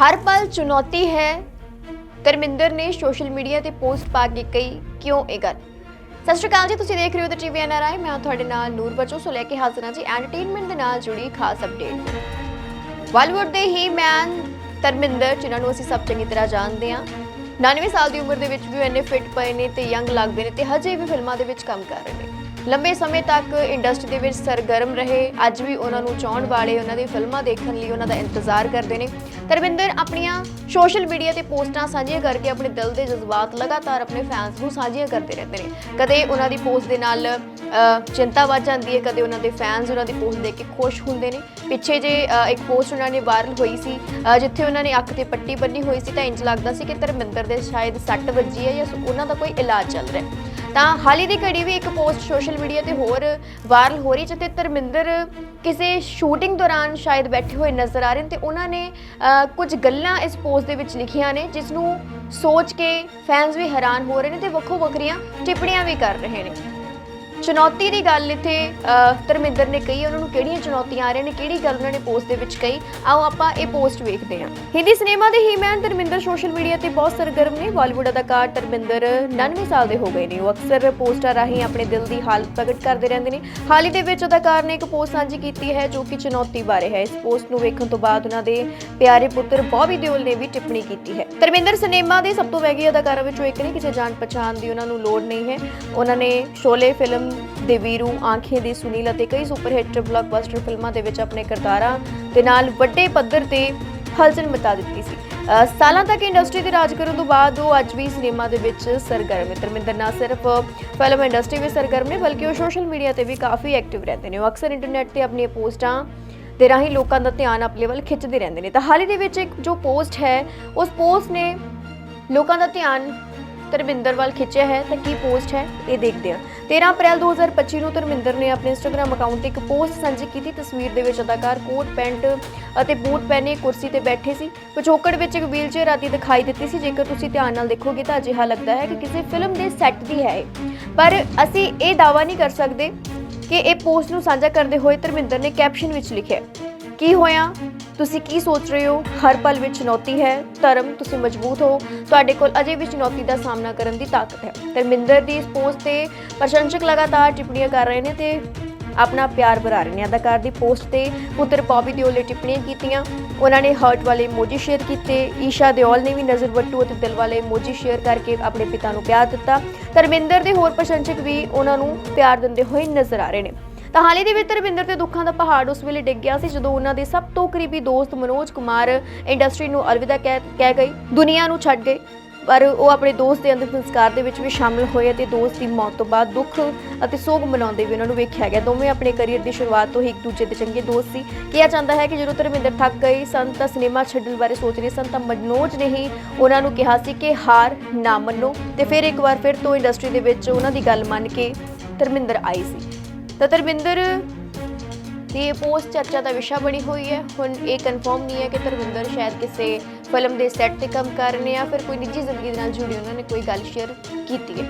ਹਰ ਪਲ ਚੁਣੌਤੀ ਹੈ। ਧਰਮਿੰਦਰ ਨੇ ਸੋਸ਼ਲ ਮੀਡੀਆ ਤੇ ਪੋਸਟ ਪਾ ਕੇ ਕਹੀ, ਕਿਉਂ ਇਹ ਗੱਲ? ਸਤਿ ਸ਼੍ਰੀ ਅਕਾਲ ਜੀ, ਤੁਸੀਂ ਦੇਖ ਰਹੇ ਹੋ ਦ ਟੀਵੀ ਐਨਆਰਆਈ ਮੈਂ ਤੁਹਾਡੇ ਨਾਲ ਨੂਰ ਬਚੋ। ਸੋ ਲੈ ਕੇ ਹਾਜ਼ਰ ਹਾਂ ਜੀ ਐਂਟਰਟੇਨਮੈਂਟ ਦੇ ਨਾਲ ਜੁੜੀ ਖਾਸ ਅਪਡੇਟ ਬਾਲੀਵੁੱਡ ਦੇ ਹੀ ਮੈਨ ਧਰਮਿੰਦਰ, ਜਿਨ੍ਹਾਂ ਨੂੰ ਅਸੀਂ ਸਭ ਚੰਗੀ ਤਰ੍ਹਾਂ ਜਾਣਦੇ ਹਾਂ। 99 ਸਾਲ ਦੀ ਉਮਰ ਦੇ ਵਿੱਚ ਵੀ ਉਹ ਇੰਨੇ ਫਿੱਟ ਪਏ ਨੇ ਤੇ ਯੰਗ ਲੱਗਦੇ ਨੇ ਤੇ ਹਜੇ ਵੀ ਫਿਲਮਾਂ ਦੇ ਵਿੱਚ ਕੰਮ ਕਰ ਰਹੇ ਨੇ। ਲੰਬੇ ਸਮੇਂ ਤੱਕ ਇੰਡਸਟਰੀ ਦੇ ਵਿੱਚ ਸਰਗਰਮ ਰਹੇ, ਅੱਜ ਵੀ ਉਹਨਾਂ ਨੂੰ ਚਾਹਣ ਵਾਲੇ ਉਹਨਾਂ ਦੀ ਫਿਲਮਾਂ ਦੇਖਣ ਲਈ ਉਹਨਾਂ ਦਾ ਇੰਤਜ਼ਾਰ ਕਰਦੇ ਨੇ। ਧਰਮਿੰਦਰ, ਆਪਣੀਆਂ ਸੋਸ਼ਲ ਮੀਡੀਆ ਤੇ ਪੋਸਟਾਂ ਸਾਂਝੀਆਂ ਕਰਕੇ ਆਪਣੇ ਦਿਲ ਦੇ ਜਜ਼ਬਾਤ ਲਗਾਤਾਰ ਆਪਣੇ ਫੈਨਸ ਨੂੰ ਸਾਂਝੀਆਂ ਕਰਦੇ ਰਹਿੰਦੇ ਨੇ। ਕਦੇ ਉਹਨਾਂ ਦੀ ਪੋਸਟ ਦੇ ਨਾਲ ਚਿੰਤਾ ਵੱਧ ਜਾਂਦੀ ਹੈ, ਕਦੇ ਉਹਨਾਂ ਦੇ ਫੈਨਸ ਉਹਨਾਂ ਦੀ ਪੋਸਟ ਦੇਖ ਕੇ ਖੁਸ਼ ਹੁੰਦੇ ਨੇ। ਪਿੱਛੇ ਜੇ ਇੱਕ ਪੋਸਟ ਉਹਨਾਂ ਨੇ ਵਾਇਰਲ ਹੋਈ ਸੀ ਜਿੱਥੇ ਉਹਨਾਂ ਨੇ ਅੱਖ ਤੇ ਪੱਟੀ ਬੰਨੀ ਹੋਈ ਸੀ, ਤਾਂ ਇੰਜ ਲੱਗਦਾ ਸੀ ਕਿ ਧਰਮਿੰਦਰ ਦੇ ਸ਼ਾਇਦ ਸੱਟ ਵੱਜੀ ਹੈ ਜਾਂ ਉਹਨਾਂ ਦਾ ਕੋਈ ਇਲਾਜ ਚੱਲ ਰਿਹਾ ਹੈ। ਤਾਂ ਹਾਲ ਹੀ ਦੀ ਘੜੀ ਵੀ ਇੱਕ ਪੋਸਟ ਸੋਸ਼ਲ ਮੀਡੀਆ ਤੇ ਹੋਰ ਵਾਇਰਲ ਹੋ ਰਹੀ ਜਿੱਥੇ ਧਰਮਿੰਦਰ ਕਿਸੇ ਸ਼ੂਟਿੰਗ ਦੌਰਾਨ ਸ਼ਾਇਦ ਬੈਠੇ ਹੋਏ ਨਜ਼ਰ ਆ ਰਹੇ ਨੇ ਤੇ ਉਹਨਾਂ ਨੇ ਕੁਝ ਗੱਲਾਂ ਇਸ ਪੋਸਟ ਦੇ ਵਿੱਚ ਲਿਖੀਆਂ ਨੇ, ਜਿਸ ਨੂੰ ਸੋਚ ਕੇ ਫੈਨਸ ਵੀ ਹੈਰਾਨ ਹੋ ਰਹੇ ਨੇ ਤੇ ਵੱਖੋ ਵੱਖਰੀਆਂ ਟਿੱਪਣੀਆਂ ਵੀ ਕਰ ਰਹੇ ਨੇ। ਚੁਣੌਤੀ ਦੀ ਗੱਲ ਇੱਥੇ ਧਰਮਿੰਦਰ ਨੇ ਕਹੀ, ਉਹਨਾਂ ਨੂੰ ਕਿਹੜੀਆਂ ਚੁਣੌਤੀਆਂ ਆ ਰਹੀਆਂ ਨੇ, ਕਿਹੜੀ ਗੱਲ ਉਹਨਾਂ ਨੇ ਪੋਸਟ ਦੇ ਵਿੱਚ ਕਹੀ? ਆਓ ਆਪਾਂ ਇਹ ਪੋਸਟ ਵੇਖਦੇ ਹਾਂ। ਹਿੰਦੀ ਸਿਨੇਮਾ ਦੇ ਹੀਮੈਨ ਧਰਮਿੰਦਰ ਸੋਸ਼ਲ ਮੀਡੀਆ ਤੇ ਬਹੁਤ ਸਰਗਰਮ ਨੇ। ਬਾਲੀਵੁੱਡ ਅਦਾਕਾਰ ਧਰਮਿੰਦਰ 99 ਸਾਲ ਦੇ ਹੋ ਗਏ ਨੇ। ਉਹ ਅਕਸਰ ਪੋਸਟਾਂ ਰਾਹੀਂ ਆਪਣੇ ਦਿਲ ਦੀ ਹਾਲਤ ਪ੍ਰਗਟ ਕਰਦੇ ਰਹਿੰਦੇ ਨੇ। ਹਾਲ ਹੀ ਦੇ ਵਿੱਚ ਅਦਾਕਾਰ ਨੇ ਇੱਕ ਪੋਸਟ ਸਾਂਝੀ ਕੀਤੀ ਹੈ, ਜੋ ਕਿ ਚੁਣੌਤੀ ਬਾਰੇ ਹੈ। ਇਸ ਪੋਸਟ ਨੂੰ ਵੇਖਣ ਤੋਂ ਬਾਅਦ ਉਹਨਾਂ ਦੇ ਪਿਆਰੇ ਪੁੱਤਰ ਬੌਬੀ ਦਿਓਲ ਨੇ ਵੀ ਟਿੱਪਣੀ ਕੀਤੀ ਹੈ। ਧਰਮਿੰਦਰ ਸਿਨੇਮਾ ਦੇ ਸਭ ਤੋਂ ਵੈਗੀ ਅਦਾਕਾਰਾਂ ਵਿੱਚੋਂ ਇੱਕ ਨੇ, ਕਿਸੇ ਜਾਣ ਪਛਾਣ ਦੀ ਉਹਨਾਂ ਨੂੰ ਲੋੜ ਨਹੀਂ ਹੈ। ਉਹਨਾਂ ਨੇ ਸ਼ੋਲੇ ਫਿਲਮ ਦੇ ਵੀਰੂ ਆਂਖੇ ਦੀ ਸੁਨੀਲ ਅਤੇ ਕਈ ਸੁਪਰ ਬਲੌਕਬਸਟਰ ਫਿਲਮਾਂ ਦੇ ਵਿੱਚ ਆਪਣੇ ਕਿਰਦਾਰਾਂ ਦੇ ਨਾਲ ਵੱਡੇ ਪੱਧਰ ਤੇ ਹਲਚਲ ਮਚਾ ਦਿੱਤੀ ਸੀ। ਸਾਲਾਂ ਤੱਕ ਇੰਡਸਟਰੀ ਦੇ ਰਾਜ ਕਰਨ ਤੋਂ ਬਾਅਦ ਉਹ ਅੱਜ ਵੀ ਸਿਨੇਮਾ ਦੇ ਵਿੱਚ ਸਰਗਰਮ ਹੈ। ਧਰਮਿੰਦਰ ਨਾ ਸਿਰਫ ਫਿਲਮ ਇੰਡਸਟਰੀ ਵਿੱਚ ਸਰਗਰਮ ਨੇ, ਬਲਕਿ ਉਹ ਸੋਸ਼ਲ ਮੀਡੀਆ ਤੇ ਵੀ ਕਾਫੀ ਐਕਟਿਵ ਰਹਿੰਦੇ ਨੇ। ਉਹ ਅਕਸਰ ਇੰਟਰਨੈਟ ਤੇ ਆਪਣੀਆਂ ਪੋਸਟਾਂ ਦੇ ਰਾਹੀਂ ਲੋਕਾਂ ਦਾ ਧਿਆਨ ਆਪਣੇ ਵੱਲ ਖਿੱਚਦੇ ਰਹਿੰਦੇ ਨੇ। ਤਾਂ ਹਾਲ ਹੀ ਦੇ ਵਿੱਚ ਇੱਕ ਜੋ ਪੋਸਟ ਹੈ, ਉਸ ਪੋਸਟ ਨੇ ਲੋਕਾਂ ਦਾ ਧਿਆਨ ਧਰਮਿੰਦਰ ਵੱਲ ਖਿੱਚਿਆ ਹੈ, ਤਾਂ ਕੀ ਪੋਸਟ ਹੈ? ਇਹ ਦੇਖਦੇ ਹਾਂ। 13 ਅਪ੍ਰੈਲ 2025 ਨੂੰ ਧਰਮਿੰਦਰ ਨੇ ਆਪਣੇ ਇੰਸਟਾਗ੍ਰam ਅਕਾਊਂਟ ਤੇ ਇੱਕ ਪੋਸਟ ਸਾਂਝੀ ਕੀਤੀ। ਤਸਵੀਰ ਦੇ ਵਿੱਚ ਅਦਾਕਾਰ ਕੋਟ ਪੈਂਟ ਅਤੇ ਬੂਟ ਪਹਿਨੇ ਕੁਰਸੀ ਤੇ ਬੈਠੇ ਸੀ। ਪਿਛੋਕੜ ਵਿੱਚ ਇੱਕ ਵੀਲਚੇਅਰ ਆਦੀ ਦਿਖਾਈ ਦਿੱਤੀ ਸੀ। ਜੇਕਰ ਤੁਸੀਂ ਧਿਆਨ ਨਾਲ ਦੇਖੋਗੇ ਤਾਂ ਅਜਿਹਾ ਲੱਗਦਾ ਹੈ ਕਿ ਕਿਸੇ ਫਿਲਮ ਦੇ ਸੈੱਟ ਦੀ ਹੈ ਇਹ। ਪਰ ਅਸੀਂ ਇਹ ਦਾਅਵਾ ਨਹੀਂ ਕਰ ਸਕਦੇ ਕਿ ਇਹ ਪੋਸਟ ਨੂੰ ਸਾਂਝਾ ਕਰਦੇ ਹੋਏ ਧਰਮਿੰਦਰ ਨੇ ਕੈਪਸ਼ਨ ਵਿੱਚ ਲਿਖਿਆ ਕੀ ਹੋਇਆ? ਤੁਸੀਂ ਕੀ ਸੋਚ ਰਹੇ ਹੋ? ਹਰ ਪਲ ਵਿੱਚ ਚੁਣੌਤੀ ਹੈ, ਧਰਮ ਤੁਸੀਂ ਮਜ਼ਬੂਤ ਹੋ। ਤੁਹਾਡੇ ਕੋਲ ਅਜੇ ਵੀ ਚੁਣੌਤੀ ਦਾ ਸਾਹਮਣਾ ਕਰਨ ਦੀ ਤਾਕਤ ਹੈ। ਧਰਮਿੰਦਰ ਦੀ ਇਸ ਪੋਸਟ ਤੇ ਪ੍ਰਸ਼ੰਸਕ ਲਗਾਤਾਰ ਟਿੱਪਣੀਆਂ ਕਰ ਰਹੇ ਨੇ ਤੇ ਆਪਣਾ ਪਿਆਰ ਬਰਾ ਰਹੇ ਨੇ। ਅਦਾਕਾਰ ਦੀ ਪੋਸਟ ਤੇ ਪੁੱਤਰ ਬੌਬੀ ਦਿਓਲ ਨੇ ਟਿੱਪਣੀਆਂ ਕੀਤੀਆਂ। ਉਹਨਾਂ ਨੇ ਹਰਟ ਵਾਲੇ ਇਮੋਜੀ ਸ਼ੇਅਰ ਕੀਤੇ। ਈਸ਼ਾ ਦਿਓਲ ਨੇ ਵੀ ਨਜ਼ਰ ਵੱਟੂ ਅਤੇ ਦਿਲ ਵਾਲੇ ਇਮੋਜੀ ਸ਼ੇਅਰ ਕਰਕੇ ਆਪਣੇ ਪਿਤਾ ਨੂੰ ਪਿਆਰ ਦਿੱਤਾ। ਧਰਮਿੰਦਰ ਦੇ ਹੋਰ ਪ੍ਰਸ਼ੰਸਕ ਵੀ ਉਹਨਾਂ ਨੂੰ ਪਿਆਰ ਦਿੰਦੇ ਹੋਏ ਨਜ਼ਰ ਆ ਰਹੇ ਨੇ। ਤਾਂ ਹਾਲ ਹੀ ਦੇ ਵਿੱਚ ਧਰਮਿੰਦਰ ਤੇ ਦੁੱਖਾਂ ਦਾ ਪਹਾੜ ਉਸ ਵੇਲੇ ਡਿੱਗ ਗਿਆ ਸੀ ਜਦੋਂ ਉਹਨਾਂ ਦੇ ਸਭ ਤੋਂ ਕਰੀਬੀ ਦੋਸਤ ਮਨੋਜ ਕੁਮਾਰ ਇੰਡਸਟਰੀ ਨੂੰ ਅਲਵਿਦਾ ਕਹਿ ਕਹਿ ਗਏ ਦੁਨੀਆ ਨੂੰ ਛੱਡ ਗਏ। ਪਰ ਉਹ ਆਪਣੇ ਦੋਸਤ ਦੇ ਅੰਤਿਮ ਸੰਸਕਾਰ ਦੇ ਵਿੱਚ ਵੀ ਸ਼ਾਮਲ ਹੋਏ ਅਤੇ ਦੋਸਤ ਦੀ ਮੌਤ ਤੋਂ ਬਾਅਦ ਦੁੱਖ ਅਤੇ ਸੋਗ ਮਨਾਉਂਦੇ ਵੀ ਉਹਨਾਂ ਨੂੰ ਵੇਖਿਆ ਗਿਆ। ਦੋਵੇਂ ਆਪਣੇ ਕੈਰੀਅਰ ਦੀ ਸ਼ੁਰੂਆਤ ਤੋਂ ਹੀ ਇੱਕ ਦੂਜੇ ਦੇ ਚੰਗੇ ਦੋਸਤ ਸੀ। ਕਿਹਾ ਜਾਂਦਾ ਹੈ ਕਿ ਜਦੋਂ ਧਰਮਿੰਦਰ ਥੱਕ ਗਏ ਸਨ ਤਾਂ ਸਿਨੇਮਾ ਛੱਡਣ ਬਾਰੇ ਸੋਚ ਰਹੇ ਸਨ ਤਾਂ ਮਨੋਜ ਨੇ ਹੀ ਉਹਨਾਂ ਨੂੰ ਕਿਹਾ ਸੀ ਕਿ ਹਾਰ ਨਾ ਮੰਨੋ। ਤੇ ਫਿਰ ਇੱਕ ਵਾਰ ਫਿਰ ਤੋਂ ਇੰਡਸਟਰੀ ਦੇ ਵਿੱਚ ਉਹਨਾਂ ਦੀ ਗੱਲ ਮੰਨ ਕੇ ਧਰਮਿੰਦਰ ਆਈ ਸੀ। ਤਾਂ ਧਰਮਿੰਦਰ ਦੀ ਪੋਸਟ ਚਰਚਾ ਦਾ ਵਿਸ਼ਾ ਬਣੀ ਹੋਈ ਹੈ। ਹੁਣ ਇਹ ਕਨਫਰਮ ਨਹੀਂ ਹੈ ਕਿ ਧਰਮਿੰਦਰ ਸ਼ਾਇਦ ਕਿਸੇ ਫਿਲਮ ਦੇ ਸੈੱਟ ਤੇ ਕੰਮ ਕਰ ਰਹੇ ਨੇ ਜਾਂ ਫਿਰ ਕੋਈ ਨਿੱਜੀ ਜ਼ਿੰਦਗੀ ਦੇ ਨਾਲ ਜੁੜੀ ਉਹਨਾਂ ਨੇ ਕੋਈ ਗੱਲ ਸ਼ੇਅਰ ਕੀਤੀ ਹੈ।